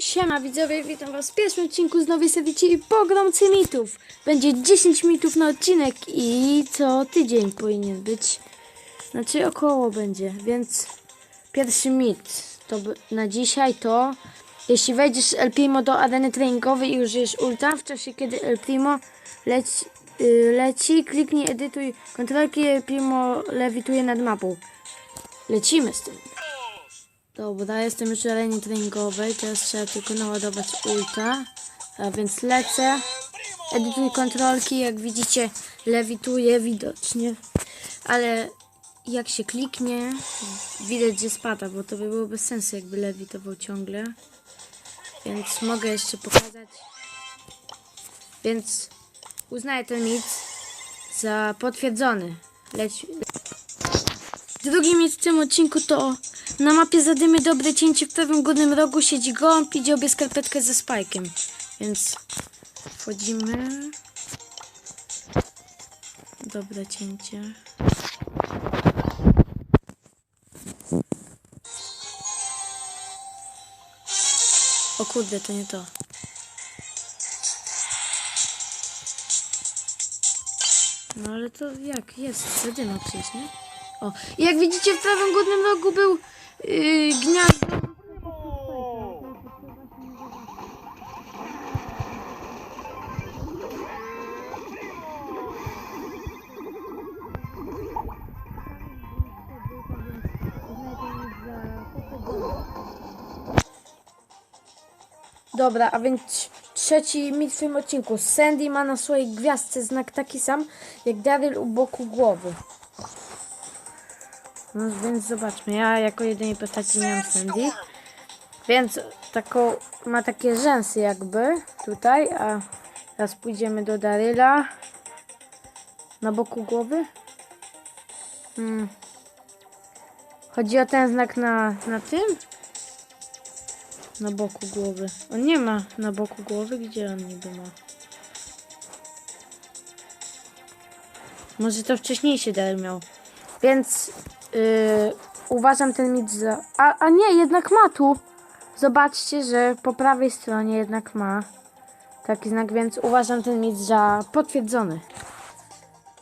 Siema widzowie, witam was w pierwszym odcinku z nowej serii, Pogromcy Mitów. Będzie 10 mitów na odcinek i co tydzień powinien być. Znaczy około będzie, więc pierwszy mit to na dzisiaj to jeśli wejdziesz El Primo do areny treningowej i użyjesz ulta w czasie kiedy El Primo leci, y, leci kliknij edytuj kontrolki El Primo lewituje nad mapą. Lecimy z tym. Dobra, jestem już w arenie treningowej, teraz trzeba tylko naładować ulta, a więc lecę. Edytuj kontrolki, jak widzicie lewituje widocznie, ale jak się kliknie, widać, że spada, bo to by było bez sensu, jakby lewitował ciągle. Więc mogę jeszcze pokazać. Więc uznaję ten mit za potwierdzony. Leć, Drugi mit w tym odcinku to na mapie zadymy dobre cięcie w prawym górnym rogu siedzi gołąb i dziobie skarpetkę ze spajkiem. Więc wchodzimy. Dobre cięcie. O kurde, to nie to. No ale to jak? Jest, zadyma przecież, nie? O, jak widzicie w prawym górnym rogu był yy, gniazdo. Dobra, a więc trzeci mit w tym odcinku. Sandy ma na swojej gwiazdce znak taki sam jak Daryl u boku głowy. No więc zobaczmy, ja jako jedynej postaci nie mam Sandy. Więc taką, ma takie rzęsy jakby tutaj, a teraz pójdziemy do Daryla. Na boku głowy. Hmm. Chodzi o ten znak na, na tym? Na boku głowy. On nie ma na boku głowy, gdzie on niby ma? Może to wcześniejszy Daryl miał. Więc Yy, uważam ten mit za... A, a nie, jednak ma tu. Zobaczcie, że po prawej stronie jednak ma taki znak, więc uważam ten mit za potwierdzony.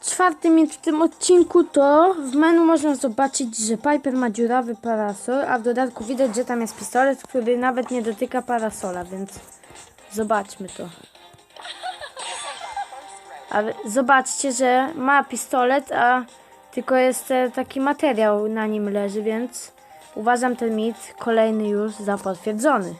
Czwarty mit w tym odcinku to w menu można zobaczyć, że Piper ma dziurawy parasol, a w dodatku widać, że tam jest pistolet, który nawet nie dotyka parasola, więc zobaczmy to. Zobaczcie, że ma pistolet, a tylko jest e, taki materiał na nim leży, więc uważam ten mit kolejny już za potwierdzony.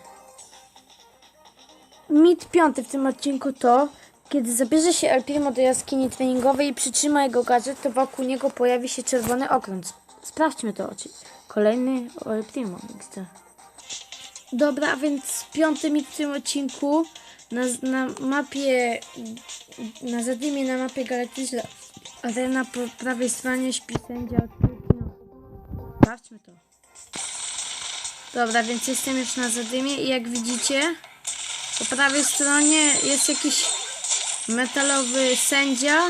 Mit piąty w tym odcinku to, kiedy zabierze się El Primo do jaskini treningowej i przytrzyma jego gadżet, to wokół niego pojawi się czerwony okręt. Sprawdźmy to oczy. Kolejny El Primo. Dobra, więc piąty mit w tym odcinku na, na mapie, na zadymie na mapie galaktycznej Arena po prawej stronie śpi sędzia północy. Sprawdźmy to. Dobra, więc jestem już na zadymie i jak widzicie, po prawej stronie jest jakiś metalowy sędzia,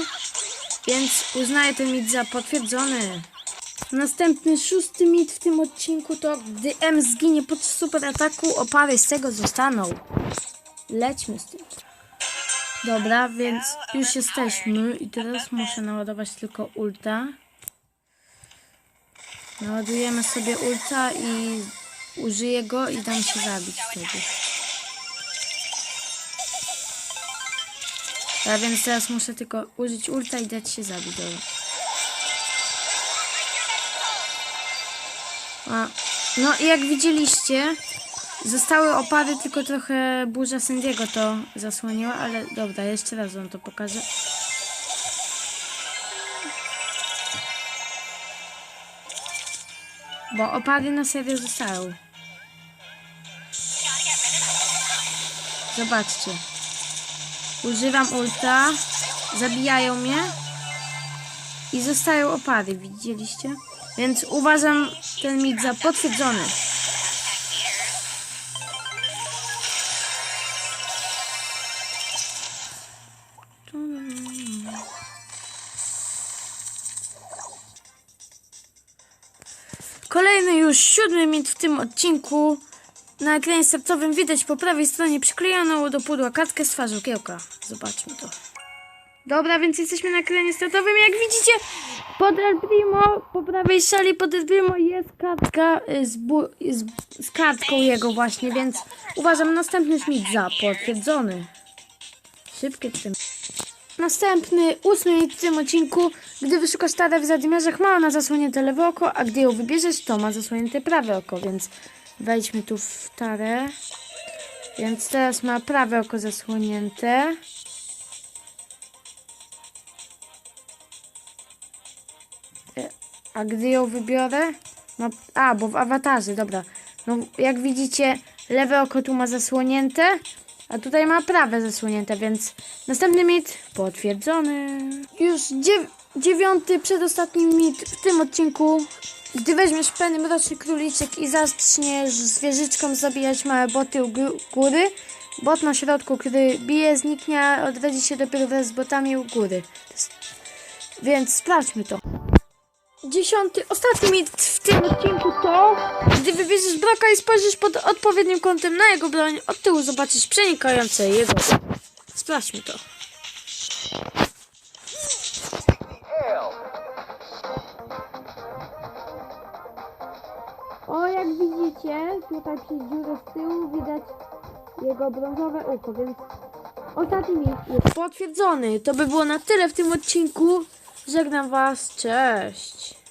więc uznaję ten mit za potwierdzony. Następny szósty mit w tym odcinku to gdy M zginie pod super ataku, opary z tego zostaną. Lećmy z tym. Dobra, więc już jesteśmy i teraz muszę naładować tylko ulta. Naładujemy sobie ulta i użyję go i dam się zabić wtedy. A więc teraz muszę tylko użyć ulta i dać się zabić. Dobra. A, no i jak widzieliście, Zostały opady, tylko trochę burza sędziego to zasłoniła, ale dobra, jeszcze raz wam to pokażę. Bo opady na serio zostały. Zobaczcie. Używam ulta, zabijają mnie i zostają opady, widzieliście? Więc uważam ten mit za potwierdzony. Już siódmy mit w tym odcinku na ekranie startowym widać po prawej stronie przyklejoną do pudła kartkę z twarzą kiełka. Zobaczmy to. Dobra, więc jesteśmy na ekranie startowym. Jak widzicie, pod El Primo, po prawej szali pod El Primo jest kartka y, z, z, z kartką jego właśnie, więc uważam następny Schmidt za potwierdzony. Szybkie tym. Następny, ósmy w tym odcinku. Gdy wyszukasz tarę w zadymiarzach, ma ona zasłonięte lewe oko, a gdy ją wybierzesz, to ma zasłonięte prawe oko, więc wejdźmy tu w tarę. Więc teraz ma prawe oko zasłonięte. E, A gdy ją wybiorę? No, a, bo w awatarze, dobra. No, jak widzicie, lewe oko tu ma zasłonięte, a tutaj ma prawe zasłonięte, więc następny mit potwierdzony. Już dziew dziewiąty, przedostatni mit w tym odcinku. Gdy weźmiesz penny mroczny króliczek i zaczniesz zwierzyczką zabijać małe boty u gó- góry, bot na środku, który bije, zniknie, odrodzi się dopiero wraz z botami u góry. Więc sprawdźmy to. Dziesiąty, ostatni mit w tym odcinku to, gdy wybierzesz broka i spojrzysz pod odpowiednim kątem na jego broń, od tyłu zobaczysz przenikające jego. Sprawdźmy to. O, jak widzicie, tutaj przez dziurę z tyłu widać jego brązowe ucho, więc ostatni jest potwierdzony. To by było na tyle w tym odcinku. Żegnam Was, cześć.